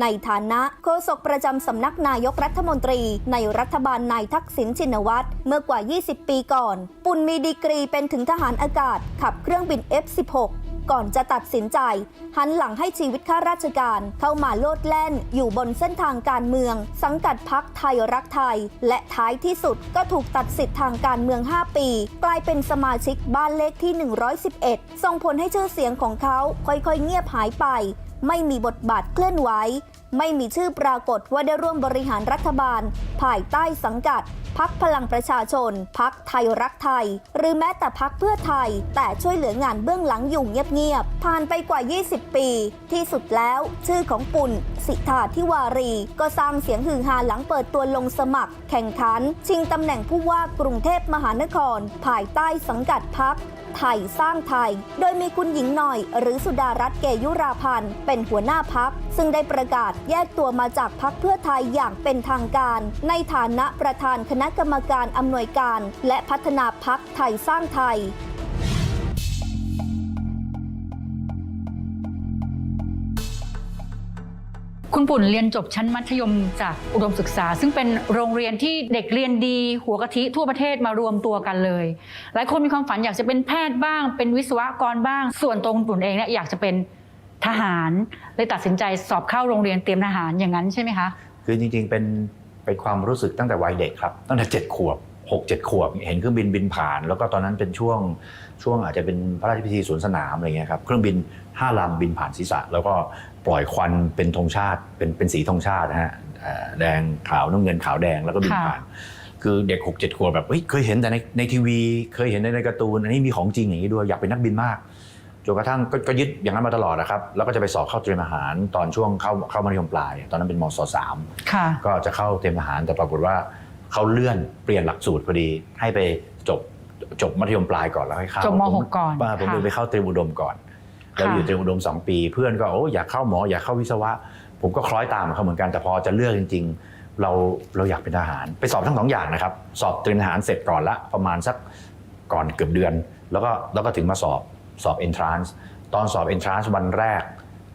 ในฐานะโฆษกประจำสำนักนายกรัฐมนตรี ในรัฐบาลนายทักษิณชินวัตรเมื่อกว่า 20 ปีก่อน ปุ่นมีดีกรีเป็นถึงทหารอากาศ ขับเครื่องบิน F-16 ก่อนจะตัดสินใจ หันหลังให้ชีวิตข้าราชการเข้ามาโลดแล่นอยู่บนเส้นทางการเมือง สังกัดพักไทยรักไทย และท้ายที่สุดก็ถูกตัดสิทธิ์ทางการเมือง 5 ปี กลายเป็นสมาชิกบ้านเลขที่ 111 ส่งผลให้ชื่อเสียงของเขาค่อยๆ เงียบหายไป ไม่มีบทบาทเคลื่อนไหว ไม่มีชื่อปรากฏว่าได้ร่วมบริหารรัฐบาล ภายใต้สังกัดพักพลังประชาชน พักไทยรักไทย หรือแม้แต่พักเพื่อไทย แต่ช่วยเหลืองานเบื้องหลังอยู่เงียบๆ ผ่านไปกว่า 20 ปี ที่สุดแล้ว ชื่อของปุ่น สิทธาธิวารี ก็สร้างเสียงฮือฮาหลังเปิดตัวลงสมัคร แข่งขัน ชิงตำแหน่งผู้ว่ากรุงเทพมหานคร ภายใต้สังกัดพัก ไทยสร้างไทย โดยมีคุณหญิงหน่อย หรือสุดารัตน์เกยุราพันธ์เป็นหัวหน้าพัก ซึ่งได้ประกาศแยกตัวมาจากพักเพื่อไทยอย่างเป็นทางการ ในฐานะประธานคณะกรรมการอำนวยการ และพัฒนาพักไทยสร้างไทย คุณปุ่นเรียนจบชั้นมัธยมจากอุดมศึกษา ซึ่งเป็นโรงเรียนที่เด็กเรียนดี หัวกะทิทั่วประเทศมารวมตัวกันเลย หลายคนมีความฝันอยากจะเป็นแพทย์บ้าง เป็นวิศวกรบ้าง ส่วนตัวคุณปุ่นเองเนี่ยอยากจะเป็นทหาร เลยตัดสินใจสอบเข้าโรงเรียนเตรียมทหารอย่างนั้นใช่ไหมคะ คือจริงๆเป็นเป็นความรู้สึกตั้งแต่วัยเด็กครับ ตั้งแต่เจ็ดขวบ หกเจ็ดขวบเห็นเครื่องบินบินผ่าน แล้วก็ตอนนั้นเป็นช่วงช่วงอาจจะเป็นพระราชพิธีสวนสนามอะไรเงี้ยครับเครื่องบินห้าลำบินผ่านศีรษะ แล้วก็ปล่อยควันเป็นธงชาติเป็นเป็นสีธงชาตินะฮะเอ่อแดงขาวน้ำเงินขาวแดงแล้วก็บินค่ะผ่าน คือเด็กหกเจ็ดขวบแบบเฮ้ยเคยเห็นแต่ในในทีวี เคยเห็นในในการ์ตูนอันนี้มีของจริงอย่างนี้ด้วยอยากเป็นนักบินมากจนกระทั่งก็ก็ยึดอย่างนั้นมาตลอดนะครับ แล้วก็จะไปสอบเข้าเตรียมอาหารตอนช่วงเข้าเข้ามัธยมปลาย ตอนนั้นเป็นมศสามค่ะก็จะเข้าเตรียมทหารแต่ปรากฏว่า เขาเลื่อนเปลี่ยนหลักสูตรพอดี ให้ไปจบจบมัธยมปลายก่อนแล้วให้เข้าจบมผหกก่อนาผมค่ะเลยไปเข้าเตรียมอุดมก่อนแล้วค่ะอยู่เตรียมอุดมสองปี เพื่อนก็โอ้อยากเข้าหมออยากเข้าวิศวะ ผมก็คล้อยตามเขาเหมือนกันแต่พอจะเลือกจริง ๆ เราเราอยากเป็นทหาร ไปสอบทั้งสองอย่างนะครับ สอบเตรียมทหารเสร็จก่อนละประมาณสักก่อนเกือบเดือน แล้วก็แล้วก็ถึงมาสอบสอบ entrance ตอนสอบ entrance วันแรก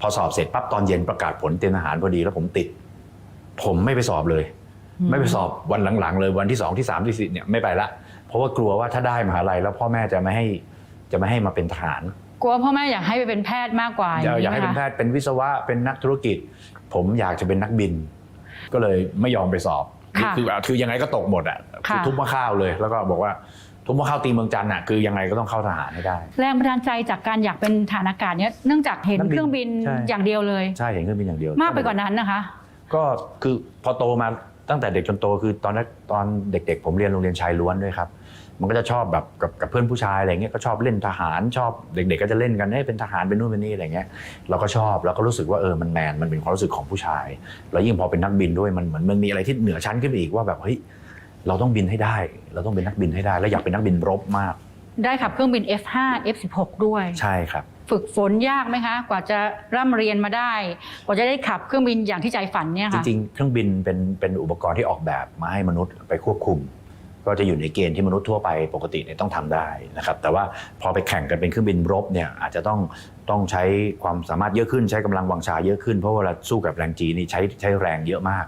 พอสอบเสร็จปั๊บตอนเย็นประกาศผลเตรียมทหารพอดีแล้วผมติด ผมไม่ไปสอบเลย ไม่ไปสอบวันหลังๆ เลยวันที่สองที่สามที่สี่เนี่ยไม่ไปละ เพราะว่ากลัวว่าถ้าได้มหาลัยแล้วพ่อแม่จะไม่ให้จะไม่ให้มาเป็นทหารกลัวพ่อแม่อยากให้ไปเป็นแพทย์มากกว่าอยากอยากให้เป็นไหมแพคะทย์เป็นวิศวะเป็นนักธุรกิจ ผมอยากจะเป็นนักบิน ก็เลยไม่ยอมไปสอบค่ะคือคือยังไงก็ตกหมดอะค่ะทุบมะข้าวเลย แล้วก็บอกว่าทุบมะข้าวตีเมืองจันทร์อะคือยังไงก็ต้องเข้าทหารให้ได้ แรงบันดาลใจจากการอยากเป็นฐานอากาศเนี่ยเนื่องจากเห็นนักบินเครื่องบินใช่อย่างเดียวเลยใช่เห็นเครื่องบินอย่างเดียว มากไปกว่านั้นนะคะ ก็คือพอโตมา ตั้งแต่เด็กจนโตคือตอนนั้นตอนเด็ก ๆ ผมเรียนโรงเรียนชายล้วนด้วยครับ มันก็จะชอบแบบกับกับเพื่อนผู้ชายอะไรเงี้ยก็ชอบเล่นทหารชอบเด็ก ๆ ก็จะเล่นกันให้ยเป็นทหารเป็นนู่นเป็นนี่อะไรเงี้ยเราก็ชอบเราก็รู้สึกว่าเออมันแมนมันเป็นความรู้สึกของผู้ชาย แล้วยิ่งพอเป็นนักบินด้วยมันเหมือนมันมีอะไรที่เหนือชั้นขึ้นไปอีกว่าแบบเฮ้ยเราต้องบินให้ได้ เราต้องเป็นนักบินให้ได้ แล้วอยากเป็นนักบินรบมาก ได้ขับเครื่องบิน F5 F16 ด้วย ใช่ครับ ฝึกฝนยากไหมคะ กว่าจะร่ำเรียนมาได้ กว่าจะได้ขับเครื่องบินอย่างที่ใจฝันเนี่ยค่ะจริงๆ เครื่องบินเป็นเป็นอุปกรณ์ที่ออกแบบมาให้มนุษย์ไปควบคุม ก็จะอยู่ในเกณฑ์ที่มนุษย์ทั่วไปปกติเนี่ยต้องทำได้นะครับ แต่ว่าพอไปแข่งกันเป็นเครื่องบินรบเนี่ยอาจจะต้องต้องใช้ความสามารถเยอะขึ้น ใช้กำลังวังชาเยอะขึ้นเพราะเวลาสู้กับแรงจีนี่ใช้ใช้แรงเยอะมาก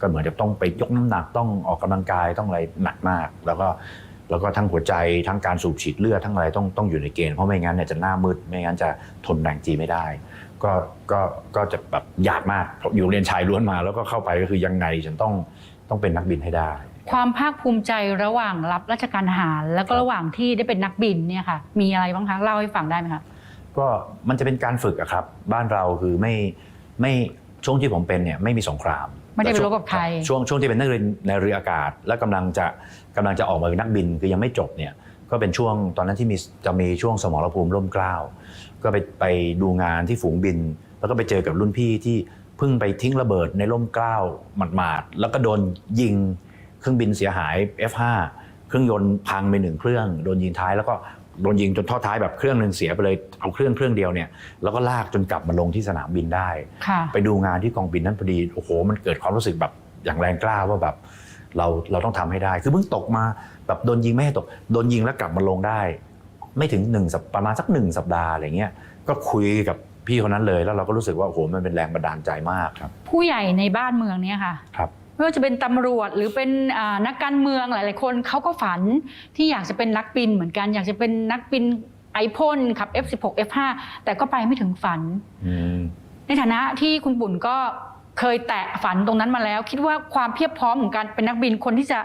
ก็เหมือนจะต้องไปยกน้ำหนักต้องออกกำลังกายต้องอะไรหนักมาก แล้วก็ แล้วก็ทั้งหัวใจทั้งการสูบฉีดเลือดทั้งอะไรต้องต้องอยู่ในเกณฑ์เพราะไม่งั้นเนี่ยจะหน้ามืดไม่งั้นจะทนแรงจีไม่ได้ ก็ก็ก็จะแบบอยากมากเพราะอยู่เรียนชายล้วนมา แล้วก็เข้าไปก็คือยังไงฉันต้องต้องเป็นนักบินให้ได้ ความภาคภูมิใจระหว่างรับราชการทหาร แล้วก็ครับระหว่างที่ได้เป็นนักบินเนี่ยค่ะ มีอะไรบ้างคะเล่าให้ฟังได้ไหมคะก็มันจะเป็นการฝึกอะครับ บ้านเราคือไม่ไม่ช่วงที่ผมเป็นเนี่ยไม่มีสงคราม ไม่ได้ไปรบกับใคร ช่วงช่วงที่เป็นนักเรียนในเรืออากาศ และกำลังจะกำลังจะออกมาเป็นนักบินคือยังไม่จบเนี่ยก็เป็นช่วงตอนนั้นที่มีจะมีช่วงสมรภูมิล่มเกล้าก็ไปไปดูงานที่ฝูงบิน แล้วก็ไปเจอกับรุ่นพี่ที่เพิ่งไปทิ้งระเบิดในล่มเกล้าหมาดๆแล้วก็โดนยิงเครื่องบินเสียหาย F5 เครื่องยนต์พังไปหนึ่งเครื่อง โดนยิงท้ายแล้วก็ โดนยิงจนท่อท้ายแบบเครื่องหนึ่งเสียไปเลยเอาเครื่องเครื่องเดียวเนี่ยแล้วก็ลากจนกลับมาลงที่สนามบินได้ค่ะไปดูงานที่กองบินนั้นพอดีโอ้โห มันเกิดความรู้สึกแบบอย่างแรงกล้าว่าแบบเราเราต้องทำให้ได้ คือเพิ่งตกมาแบบโดนยิงไม่ให้ตกโดนยิงแล้วกลับมาลงได้ ไม่ถึงหนึ่งสัปประมาณสักหนึ่งสัปดาห์อะไรเงี้ยก็คุยกับพี่คนนั้นเลยแล้วเราก็รู้สึกว่าโอ้โหมันเป็นแรงบันดาลใจมากครับ ผู้ใหญ่ในบ้านเมืองเนี่ยค่ะครับ ไม่ว่าจะเป็นตำรวจหรือเป็นอ่านักการเมืองหลาย ๆ คนเขาก็ฝันที่อยากจะเป็นนักบินเหมือนกัน อยากจะเป็นนักบินไอพ่นขับ F16 F5 แต่ก็ไปไม่ถึงฝันอืมในฐานะที่คุณปุ่นก็เคยแตะฝันตรงนั้นมาแล้ว คิดว่าความเพียบพร้อมของการเป็นนักบินคนที่จะ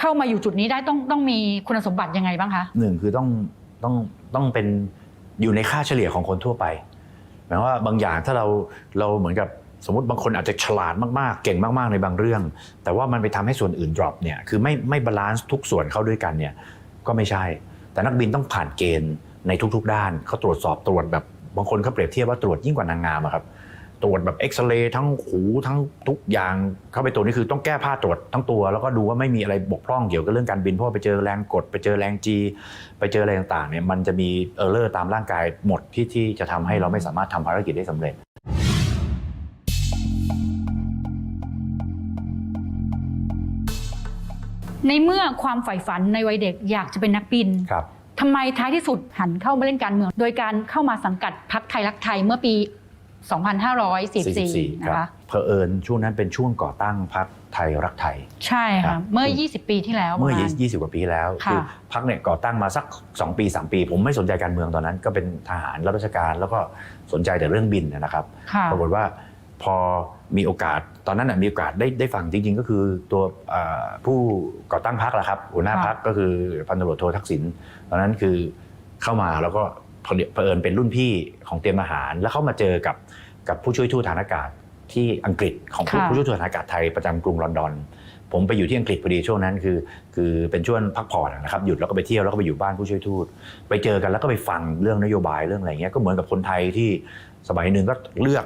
เข้ามาอยู่จุดนี้ได้ต้องต้องมีคุณสมบัติยังไงบ้างคะหนึ่งคือต้องต้องต้องเป็นอยู่ในค่าเฉลี่ยของคนทั่วไปหมายความว่าบางอย่างถ้าเราเราเหมือนกับ สมมติบางคนอาจจะฉลาดมากๆ เก่งมากๆในบางเรื่อง แต่ว่ามันไปทำให้ส่วนอื่น drop เนี่ยคือไม่ไม่บาลานซ์ทุกส่วนเข้าด้วยกันเนี่ยก็ไม่ใช่ แต่นักบินต้องผ่านเกณฑ์ในทุก ๆ ด้านเขาตรวจสอบตรวจแบบบางคนเขาเปรียบเทียบว่าตรวจยิ่งกว่านางงามครับตรวจแบบเอ็กซเรย์ทั้งหูทั้งทุกอย่างเข้าไปตรวจนี่คือต้องแก้ผ้าตรวจทั้งตัว แล้วก็ดูว่าไม่มีอะไรบกพร่องเกี่ยวกับเรื่องการบินเพราะไปเจอแรงกด ไปเจอแรงจี ไปเจออะไรต่างๆเนี่ยมันจะมีเออร์เลอร์ตามร่างกายหมดที่ที่จะทำให้เราไม่สามารถทำภารกิจได้สำเร็จ ในเมื่อความใฝ่ฝันในวัยเด็กอยากจะเป็นนักบินครับทำไมท้ายที่สุดหันเข้ามาเล่นการเมือง โดยการเข้ามาสังกัดพรรคไทยรักไทยเมื่อปี 2544คนะรับคะเพอเอิญช่วงนั้นเป็นช่วงก่อตั้งพรรคไทยรักไทย ใช่ครัค่ะบเมื่อ 20 ปีที่แล้วเมื่อประาณ20 กว่าปีแล้วค่ะคือพรรคเนี่ยก่อตั้งมาสัก 2 ปี 3 ปี ผมไม่สนใจการเมืองตอนนั้น ก็เป็นทหารรับราชการแล้วก็สนใจแต่เรื่องบินนะครับค่ะปรากฏว่าพอ มีโอกาสตอนนั้นนะมีโอกาสได้ได้ฟังจริง ๆ ก็คือตัวเอ่อผู้ก่อตั้งพรรคแหละครับหัวหน้าค่ะพรรคก็คือพันตำรวจโททักษิณตอนนั้นคือเข้ามาแล้วก็พอดีเผอิญเป็นรุ่นพี่ของเตรียมทหาร แล้วเข้ามาเจอกับกับผู้ช่วยทูตฐานอากาศที่อังกฤษของผู้ค่ะผู้ช่วยทูตฐานอากาศไทยประจำกรุงลอนดอน ผมไปอยู่ที่อังกฤษพอดีช่วงนั้นคือ คือเป็นช่วงพักผ่อนนะครับหยุดแล้วก็ไปเที่ยวแล้วก็ไปอยู่บ้านผู้ช่วยทูตไปเจอกันแล้วก็ไปฟังเรื่องนโยบายเรื่องอะไรเงี้ยก็เหมือนกับคนไทยที่สมัยหนึ่งก็เลือก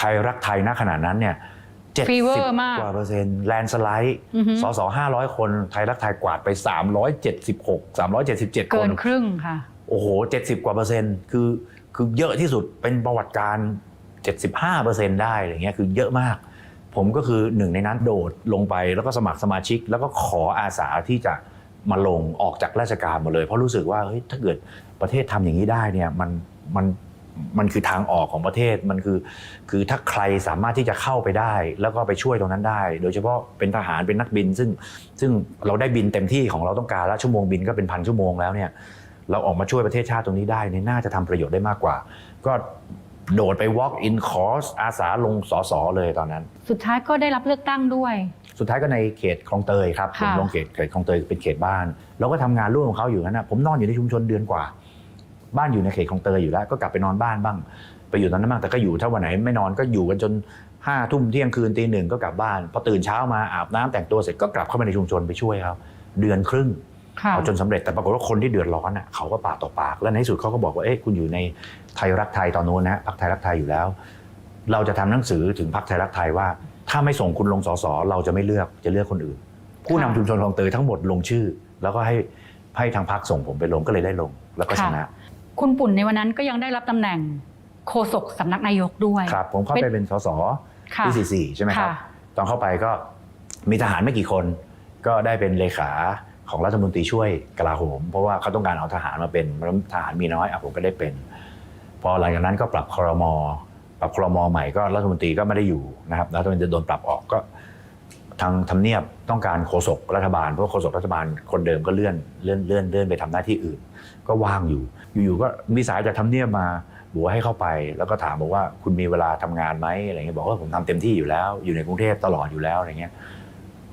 ไทยรักไทยณขณะนั้นเนี่ยเจ็ดฟีเวอสิบร์มากกว่าเปอร์เซ็นต์แลนสไลด์อือฮึสสห้าร้อยคนไทยรักไทยกวาดไป376 377คเกินนครึ่งค่ะโอ้โห70กว่าเปอร์เซ็นต์คือคือเยอะที่สุดเป็นประวัติการ75เปอร์เซ็นต์ได้อะไรเงี้ยคือเยอะมาก ผมก็คือหนึ่งในนั้นโดดลงไปแล้วก็สมัครสมาชิก แล้วก็ขออาสาที่จะมาลงออกจากราชการหมดเลย เพราะรู้สึกว่าเฮ้ยถ้าเกิดประเทศทำอย่างนี้ได้เนี่ยมันมัน มันคือทางออกของประเทศมันคือ คือถ้าใครสามารถที่จะเข้าไปได้ แล้วก็ไปช่วยตรงนั้นได้ โดยเฉพาะเป็นทหารเป็นนักบิน ซึ่งซึ่งเราได้บินเต็มที่ของเราต้องการแล้วชั่วโมงบินก็เป็นพันชั่วโมงแล้วเนี่ยเราออกมาช่วยประเทศชาติตรงนี้ได้เนี่ยน่าจะทำประโยชน์ได้มากกว่า ก็โดดไป walk in course อาสาลงสสเลยตอนนั้น สุดท้ายก็ได้รับเลือกตั้งด้วย สุดท้ายก็ในเขตคลองเตยครับผมค่ะลงเขตเขตคลองเตยเป็นเขตบ้าน แล้วก็ทำงานร่วมกับเขาอยู่นั้นนะผมนอนอยู่ในชุมชนเดือนกว่า บ้านอยู่ในเขตคลองเตยอยู่แล้ว ก็กลับไปนอนบ้านบ้าง ไปอยู่ตอนนั้นบ้างแต่ก็อยู่ถ้าวันไหนไม่นอนก็อยู่กันจนห้าทุ่มเที่ยงคืนตีหนึ่งก็กลับบ้านพอตื่นเช้ามาอาบน้ำแต่งตัวเสร็จก็กลับเข้ามาในชุมชนไปช่วยเขาเดือนครึ่งค่ะเอาจนสำเร็จแต่ปรากฏว่าคนที่เดือดร้อนน่ะเขาก็ปากต่อปาก แล้วในที่สุดเขาก็บอกว่าเอ๊ะคุณอยู่ในไทยรักไทยตอนนู้นนะพรรคไทยรักไทยอยู่แล้ว เราจะทำหนังสือถึงพรรคไทยรักไทยว่า ถ้าไม่ส่งคุณลงสสเราจะไม่เลือกจะเลือกคนอื่น ผู้นำค่ะชุมชนคลองเตยทั้งหมดลงชื่อ แล้วก็ให้ให้ทางพรรคส่งผมไปลงก็เลยได้ลงแล้วก็ชนะ คุณปุ่นในวันนั้นก็ยังได้รับตำแหน่งโฆษกสำนักนายกด้วยครับ ผมเข้าไปเป็นสสค่ะที่สี่ใช่ไหมครับค่ะตอนเข้าไปก็มีทหารไม่กี่คน ก็ได้เป็นเลขาของรัฐมนตรีช่วยกลาโหม เพราะว่าเขาต้องการเอาทหารมาเป็นแล้วทหารมีน้อยอะผมก็ได้เป็น พอหลังจากนั้นก็ปรับครมปรับครมใหม่ก็รัฐมนตรีก็ไม่ได้อยู่นะครับรัฐมนตรีโดนปรับออกก็ ทางทำเนียบต้องการโฆษกรัฐบาล เพราะโฆษกรัฐบาลคนเดิมก็เลื่อนเลื่อนเลื่อนเลื่อนไปทำหน้าที่อื่น ก็ว่างอยู่ อยู่ๆก็มีสายจากทำเนียบมาบอกว่าให้เข้าไป แล้วก็ถามบอกว่าคุณมีเวลาทำงานไหมอะไรเงี้ยบอกว่าผมทำเต็มที่อยู่แล้ว อยู่ในกรุงเทพตลอดอยู่แล้วอะไรเงี้ย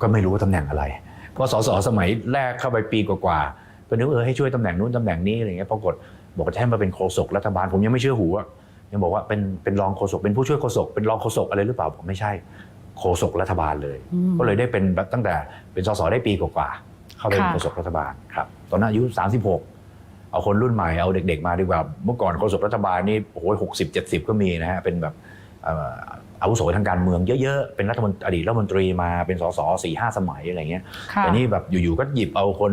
ก็ไม่รู้ว่าตำแหน่งอะไร เพราะสสสมัยแรกเข้าไปปีกว่าๆก็นึกเออให้ช่วยตำแหน่งนู้นตำแหน่งนี้อะไรเงี้ยปรากฏบอกว่าจะให้มาเป็นโฆษกรัฐบาลผมยังไม่เชื่อหูอะยังบอกว่าเป็นเป็นรองโฆษกเป็นผู้ช่วยโฆษกเป็นรองโฆษกอะไรหรือเปล่าผมไม่ใช่ โฆษกรัฐบาลเลยอืมก็เลยได้เป็นแบบตั้งแต่เป็นสสได้ปีกว่าๆเข้าไปเป็นค่ะโฆษกรัฐบาลครับตอนนั้นอายุ 36 เอาคนรุ่นใหม่เอาเด็ก ๆ มาดีกว่าเมื่อก่อนโฆษกรัฐบาลนี่โอ้โหหกสิบเจ็ดสิบก็มีนะฮะเป็นแบบเอ่ออาวุโสทางการเมืองเยอะๆ เป็นรัฐมนตรีอดีตรัฐมนตรีมาเป็นสสสี่ห้าสมัยอะไรเงี้ยค่ะแต่นี่แบบอยู่ๆ ก็หยิบเอาคน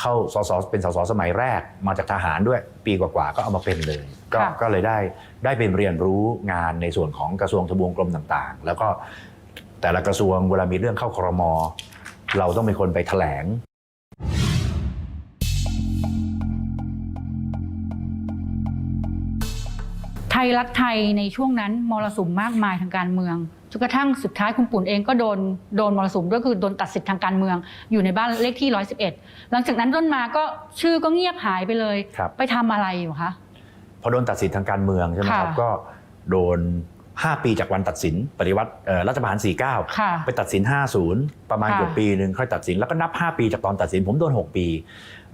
เข้าสสเป็นสสสมัยแรกมาจากทหารด้วยปีกว่าๆ ก็เอามาเป็นเลย ก็ค่ะก็เลยได้ได้เป็นเรียนรู้งานในส่วนของกระทรวงทบวงกรมต่างๆ แล้วก็ แต่ละกระทรวงเวลามีเรื่องเข้าครม เราต้องเป็นคนไปแถลง ไทยรักไทยในช่วงนั้นมรสุมมากมายทางการเมืองจนกระทั่งสุดท้ายคุณปุ่นเองก็โดนโดนมรสุมด้วยคือโดนตัดสิทธิ์ทางการเมือง อยู่ในบ้านเลขที่ 111 หลังจากนั้นต้นมาก็ชื่อก็เงียบหายไปเลย ครับ ไปทำอะไรอยู่คะ พอโดนตัดสินทางการเมืองใช่ไหมครับค่ะ ก็โดน 5 ปีจากวันตัดสินปฏิวัติเอ่อรัฐประหาร 49ค่ะไปตัดสิน 50 ประมาณค่ะเกือบปีหนึ่งค่อยตัดสินแล้วก็นับ 5 ปีจากตอนตัดสินผมโดน 6 ปี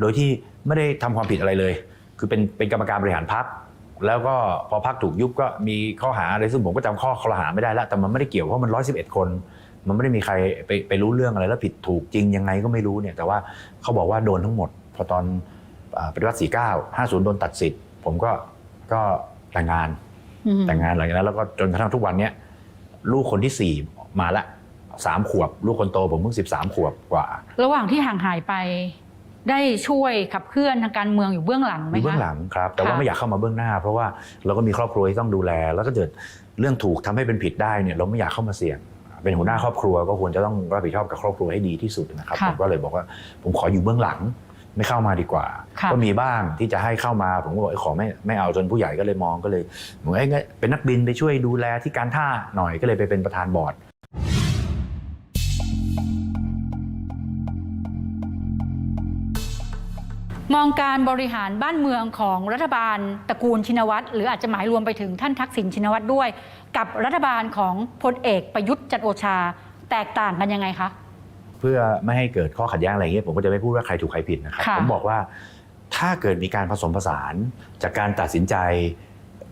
โดยที่ไม่ได้ทำความผิดอะไรเลย คือเป็นเป็นกรรมการบริหารพรรคแล้วก็พอพรรคถูกยุบก็มีข้อหาอะไรซึ่งผมก็จำข้อข้อหาไม่ได้แล้ว แต่มันไม่ได้เกี่ยวเพราะมัน 111 คน มันไม่ได้มีใครไปไปรู้เรื่องอะไรแล้วผิดถูกจริงยังไงก็ไม่รู้เนี่ยแต่ว่าเขาบอกว่าโดนทั้งหมด พอตอนอ่าปฏิวัติ49 50 โดนตัดสิทธิ์ผมก็ก็แต่งงานอืม แต่งงานหลังจากนั้นแล้วก็จนกระทั่งทุกวันเนี้ยลูกคนที่สี่มาละสามขวบ ลูกคนโตผมเพิ่งสิบสามขวบกว่า ระหว่างที่ห่างหายไปได้ช่วยขับเคลื่อนทางการเมืองอยู่เบื้องหลังไหมมีคะเบื้องหลังครับ แต่ว่าค่ะไม่อยากเข้ามาเบื้องหน้า เพราะว่าเราก็มีครอบครัวที่ต้องดูแล แล้วก็เกิดเรื่องถูกทำให้เป็นผิดได้เนี่ยเราไม่อยากเข้ามาเสี่ยง เป็นหัวหน้าครอบครัวก็ควรจะต้องรับผิดชอบกับครอบครัวให้ดีที่สุดนะครับค่ะผมก็เลยบอกว่าผมขออยู่เบื้องหลัง ไม่เข้ามาดีกว่าค่ะก็มีบ้างที่จะให้เข้ามาผมก็บอกเอ้ยขอไม่ไม่เอาจนผู้ใหญ่ก็เลยมองก็เลยบอกเอ้ยงั้นเป็นนักบินไปช่วยดูแลที่การท่าหน่อยก็เลยไปเป็นประธานบอร์ดมองการบริหารบ้านเมืองของรัฐบาลตระกูลชินวัตรหรืออาจจะหมายรวมไปถึงท่านทักษิณชินวัตรด้วย กับรัฐบาลของพลเอกประยุทธ์จันทร์โอชา แตกต่างกันยังไงคะเพื่อไม่ให้เกิดข้อขัดแย้งอะไรอย่างเงี้ยผมก็จะไม่พูดว่าใครถูกใครผิดนะครับค่ะผมบอกว่าถ้าเกิดมีการผสมผสานจากการตัดสินใจ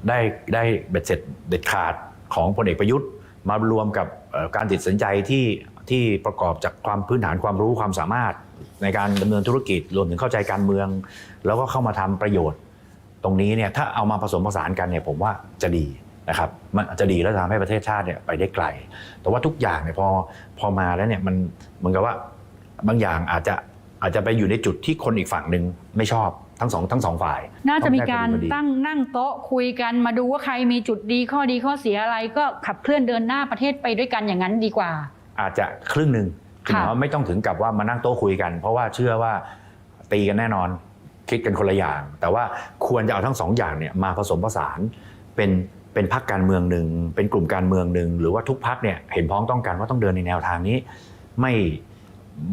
ได้ได้เบ็ดเสร็จเด็ดขาดของพลเอกประยุทธ์ มารวมกับเอ่อการตัดสินใจที่ที่ประกอบจากความพื้นฐานความรู้ความสามารถในการดำเนินธุรกิจรวมถึงเข้าใจการเมือง แล้วก็เข้ามาทำประโยชน์ ตรงนี้เนี่ยถ้าเอามาผสมผสานกันเนี่ยผมว่าจะดี นะครับมันจะดีและทำให้ประเทศชาติเนี่ยไปได้ไกล แต่ว่าทุกอย่างเนี่ยพอพอมาแล้วเนี่ยมันเหมือนกับว่าบางอย่างอาจจะอาจจะไปอยู่ในจุดที่คนอีกฝั่งหนึ่งไม่ชอบทั้งสองทั้งสองฝ่าย น่าจะมีการต้องได้พอดีพอดีตั้งนั่งโต๊ะคุยกันมาดูว่าใครมีจุดดีข้อดีข้อเสียอะไรก็ขับเคลื่อนเดินหน้าประเทศไปด้วยกันอย่างนั้นดีกว่า อาจจะครึ่งหนึ่งคือหค่ะมายว่าไม่ต้องถึงกับว่ามานั่งโต๊ะคุยกัน เพราะว่าเชื่อว่าตีกันแน่นอนคิดกันคนละอย่าง แต่ว่าควรจะเอาทั้งสองอย่างเนี่ยมาผสมผสานเป็น เป็นพรรคการเมืองหนึ่งเป็นกลุ่มการเมืองหนึ่งหรือว่าทุกพรรคเนี่ยเห็นพ้องต้องกันว่าต้องเดินในแนวทางนี้ ไม่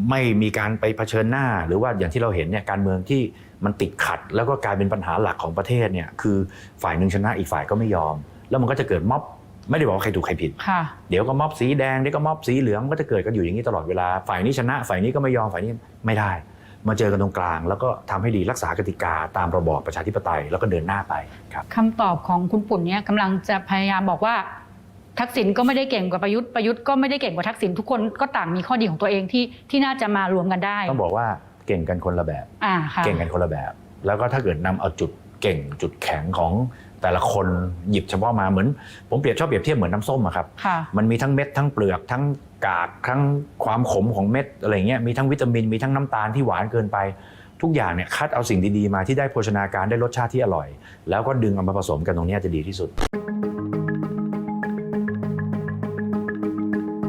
ไม่มีการไปเผชิญหน้า หรือว่าอย่างที่เราเห็นเนี่ยการเมืองที่มันติดขัด แล้วก็กลายเป็นปัญหาหลักของประเทศเนี่ยคือฝ่ายหนึ่งชนะอีกฝ่ายก็ไม่ยอม แล้วมันก็จะเกิดม็อบไม่ได้บอกว่าใครถูกใครผิดค่ะเดี๋ยวก็ม็อบสีแดงเดี๋ยวก็ม็อบสีเหลืองก็จะเกิดกันอยู่อย่างนี้ตลอดเวลา ฝ่ายนี้ชนะ ฝ่ายนี้ก็ไม่ยอมฝ่ายนี้ไม่ได้ มาเจอกันตรงกลาง แล้วก็ทำให้ดีรักษากติกาตามระบอบประชาธิปไตยแล้วก็เดินหน้าไปครับคำตอบของคุณปุ่นเนี่ยกำลังจะพยายามบอกว่า ทักษิณก็ไม่ได้เก่งกว่าประยุทธ์ประยุทธ์ก็ไม่ได้เก่งกว่าทักษิณทุกคนก็ต่างมีข้อดีของตัวเองที่ที่น่าจะมารวมกันได้ ต้องบอกว่าเก่งกันคนละแบบอ่าค่ะเก่งกันคนละแบบ แล้วก็ถ้าเกิดนำเอาจุดเก่งจุดแข็งของ แต่ละคนหยิบเฉพาะมาเหมือน ผมเปรียบชอบเปรียบเทียบเหมือนน้ำส้มอะครับค่ะมันมีทั้งเม็ดทั้งเปลือกทั้งกากทั้งความขมของเม็ดอะไรเงี้ยมีทั้งวิตามินมีทั้งน้ำตาลที่หวานเกินไป ทุกอย่างเนี่ยคัดเอาสิ่งดีๆมาที่ได้โภชนาการได้รสชาติที่อร่อย แล้วก็ดึงเอามาผสมกันตรงเนี้ยจะดีที่สุด